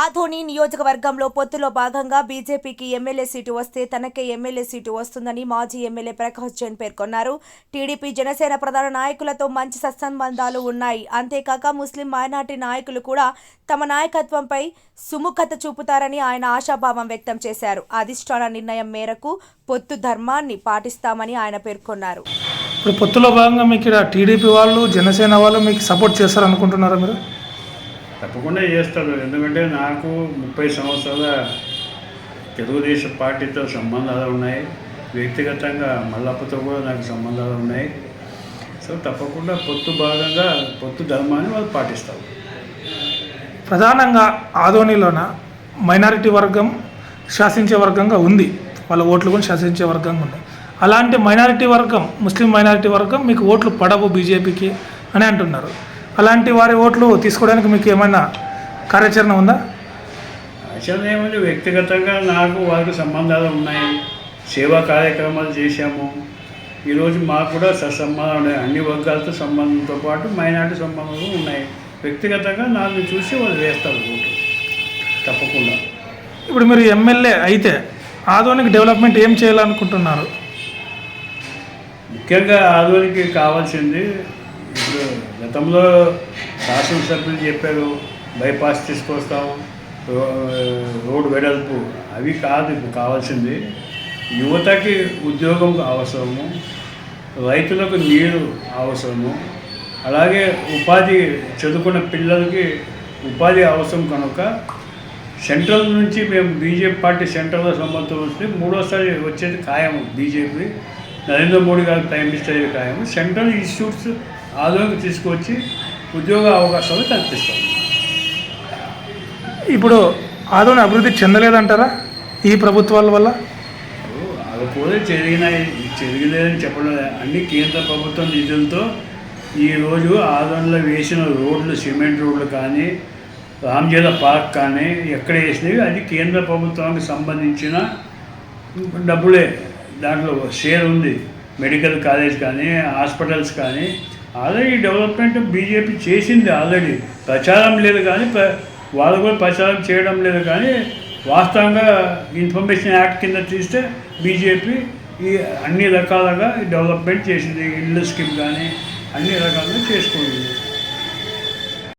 ఆధోని నియోజకవర్గంలో పొత్తులో భాగంగా బీజేపీకి ఎమ్మెల్యే సీటు వస్తే తనకే ఎమ్మెల్యే సీటు వస్తుందని మాజీ ఎమ్మెల్యే ప్రకాష్ జైన్ పేర్కొన్నారు. టీడీపీ జనసేన ప్రధాన నాయకులతో మంచి సత్సంబంధాలు ఉన్నాయి. అంతేకాక ముస్లిం మైనార్టీ నాయకులు కూడా తమ నాయకత్వంపై సుముఖత చూపుతారని ఆయన ఆశాభావం వ్యక్తం చేశారు. అధిష్టాన నిర్ణయం మేరకు పొత్తు ధర్మాన్ని పాటిస్తామని ఆయన పేర్కొన్నారు. ఇప్పుడు పొత్తులో భాగంగా మీకు ఇక్కడ టీడీపీ వాళ్ళు జనసేన వాళ్ళు మీకు సపోర్ట్ చేస్తారు అనుకుంటున్నారా మీరు? తప్పకుండా చేస్తాడు. ఎందుకంటే నాకు ముప్పై సంవత్సరాల తెలుగుదేశం పార్టీతో సంబంధాలు ఉన్నాయి. వ్యక్తిగతంగా మల్లప్పతో కూడా నాకు సంబంధాలు ఉన్నాయి. సో తప్పకుండా పొత్తు భాగంగా పొత్తు ధర్మాన్ని వాళ్ళు పాటిస్తారు. ప్రధానంగా ఆదోనిలోన మైనారిటీ వర్గం శాసించే వర్గంగా ఉంది. వాళ్ళ ఓట్లు కూడా శాసించే వర్గంగా ఉంది అలాంటి మైనారిటీ వర్గం ముస్లిం మైనారిటీ వర్గం మీకు ఓట్లు పడవు బీజేపీకి అని అంటున్నారు. అలాంటి వారి ఓట్లు తీసుకోవడానికి మీకు ఏమైనా కార్యాచరణ ఉందా? యాక్చువల్ ఏముంది? వ్యక్తిగతంగా నాకు వాళ్ళకి సంబంధాలు ఉన్నాయి. సేవా కార్యక్రమాలు చేశాము. ఈరోజు మాకు కూడా సత్సంబంధాలు ఉన్నాయి. అన్ని వర్గాలతో సంబంధంతో పాటు మైనార్టీ సంబంధాలు ఉన్నాయి. వ్యక్తిగతంగా నన్ను చూసి వాళ్ళు వేస్తారు ఓటు. తప్పకుండా. ఇప్పుడు మీరు ఎమ్మెల్యే అయితే ఆదోనికి డెవలప్మెంట్ ఏం చేయాలనుకుంటున్నారు? ముఖ్యంగా ఆధునికి కావాల్సింది ఇప్పుడు గతంలో శాసనసభ్యులు చెప్పారు బైపాస్ తీసుకొస్తాము రో- రోడ్డు వెడల్పు. అవి కాదు ఇప్పుడు కావాల్సింది యువతకి ఉద్యోగం అవసరము రైతులకు నీరు అవసరము అలాగే ఉపాధి చదువుకున్న పిల్లలకి ఉపాధి అవసరం కనుక సెంట్రల్ నుంచి మేము బీజేపీ పార్టీ సెంట్రల్లో సంబంధం వస్తే మూడోసారి వచ్చేది ఖాయం బీజేపీ. నరేంద్ర మోడీ గారు ప్రైమ్ మినిస్టర్ ఖాయము. ఖాయం సెంట్రల్ ఇన్స్టిట్యూట్స్ ఆదోళనకు తీసుకొచ్చి ఉద్యోగ అవకాశాలు కల్పిస్తాం. ఇప్పుడు ఆదోని అభివృద్ధి చెందలేదంటారా ఈ ప్రభుత్వాల వల్ల? అకపోతే జరిగినాయి జరిగలేదని చెప్పడం. అన్ని కేంద్ర ప్రభుత్వం నిధులతో ఈరోజు ఆదోళనలో వేసిన రోడ్లు సిమెంట్ రోడ్లు కానీ రామ్జీల పార్క్ కానీ ఎక్కడ వేసినవి? అది కేంద్ర ప్రభుత్వానికి సంబంధించిన డబ్బులే. దాంట్లో షేర్ ఉంది. మెడికల్ కాలేజ్ కానీ హాస్పిటల్స్ కానీ ఆల్రెడీ డెవలప్మెంట్ బీజేపీ చేసింది ఆల్రెడీ. ప్రచారం లేదు కానీ వాళ్ళు కూడా ప్రచారం చేయడం లేదు కానీ వాస్తవంగా ఇన్ఫర్మేషన్ యాక్ట్ కింద తీస్తే బీజేపీ ఈ అన్ని రకాలుగా డెవలప్మెంట్ చేసింది. ఇల్లు స్కీమ్ కానీ అన్ని రకాలుగా చేసుకుంటుంది